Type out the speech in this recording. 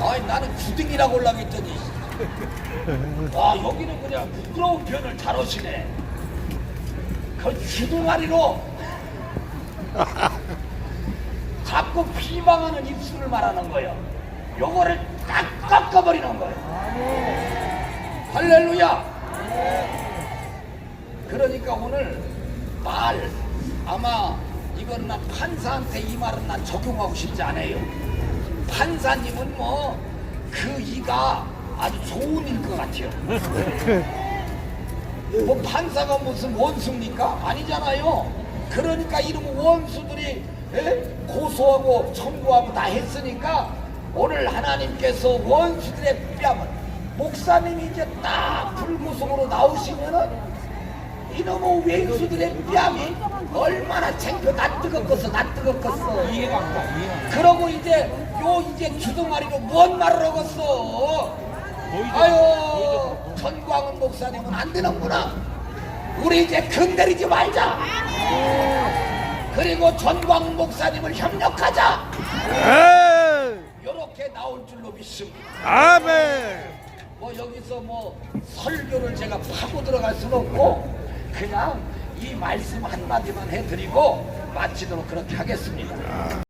아니 나는 주둥이라고 올라가 했더니. 와 여기는 그냥 부끄러운 표현을 잘 하시네. 그 주둥아리로 자꾸 비방하는 입술을 말하는 거예요. 요거를 딱 깎아버리는 거예요. 할렐루야! 그러니까 오늘 말 아마 이거는 난 판사한테 이 말은 난 적용하고 싶지 않아요 판사님은 뭐 그 이가 아주 좋은 일 것 같아요. 뭐 판사가 무슨 원수입니까? 아니잖아요. 그러니까 이런 원수들이 에? 고소하고 청구하고 다 했으니까 오늘 하나님께서 원수들의 뺨을 목사님이 이제 딱 불구속으로 나오시면은 이놈의 왼수들의 뺨이 얼마나 창피해 나 뜨겁겠어 나 뜨겁겠어. 이해가 안 가. 이해가 안 가. 그러고 이제 요 이제 주둥아리로 뭔 말을 하겠어? 아유 전광훈 목사님은 안 되는구나. 우리 이제 건드리지 말자. 그리고 전광훈 목사님을 협력하자. 요렇게 나올 줄로 믿습니다. 아멘. 뭐 여기서 뭐 설교를 제가 파고 들어갈 수는 없고 그냥 이 말씀 한마디만 해드리고 마치도록 그렇게 하겠습니다